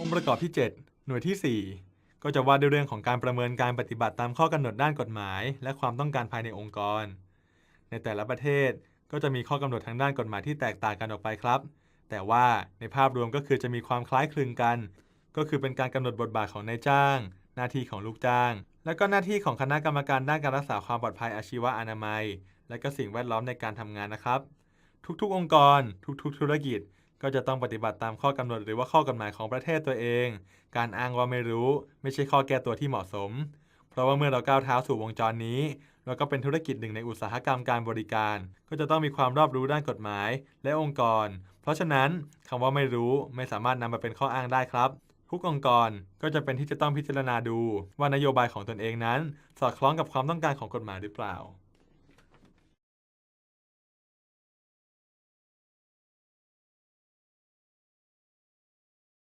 องค์ประกอบที่ 7 หน่วยที่ 4 ก็จะว่าด้วยเรื่องของการประเมินการปฏิบัติตามข้อกำหนดด้านกฎหมาย และความต้องการภายในองค์กร ในแต่ละประเทศก็จะมีข้อกำหนดทางด้านกฎหมายที่แตกต่างกันออกไปครับ แต่ว่าในภาพรวมก็คือจะมีความคล้ายคลึงกัน ก็คือเป็นการกำหนดบทบาทของนายจ้าง หน้าที่ของลูกจ้าง และก็หน้าที่ของคณะกรรมการด้านการรักษาความปลอดภัยอาชีวะอนามัย และก็สิ่งแวดล้อมในการทำงานนะครับ ทุกๆ องค์กร ทุกๆ ธุรกิจ ก็จะต้องปฏิบัติตามข้อกำหนดหรือว่าข้อกฎหมายของประเทศตัวเอง การอ้างว่าไม่รู้ ไม่ใช่ข้อแก้ตัวที่เหมาะสม เพราะว่าเมื่อเราก้าวเท้าสู่วงจรนี้เราก็เป็นธุรกิจหนึ่งในอุตสาหกรรมการบริการ ก็จะต้องมีความรอบรู้ด้านกฎหมาย และองค์กร เพราะฉะนั้นคำว่าไม่รู้ไม่สามารถนำมาเป็นข้ออ้างได้ครับทุกองค์กรก็จะเป็นที่จะต้องพิจารณาดู ว่านโยบายของตนเองนั้น สอดคล้องกับความต้องการของกฎหมายหรือเปล่า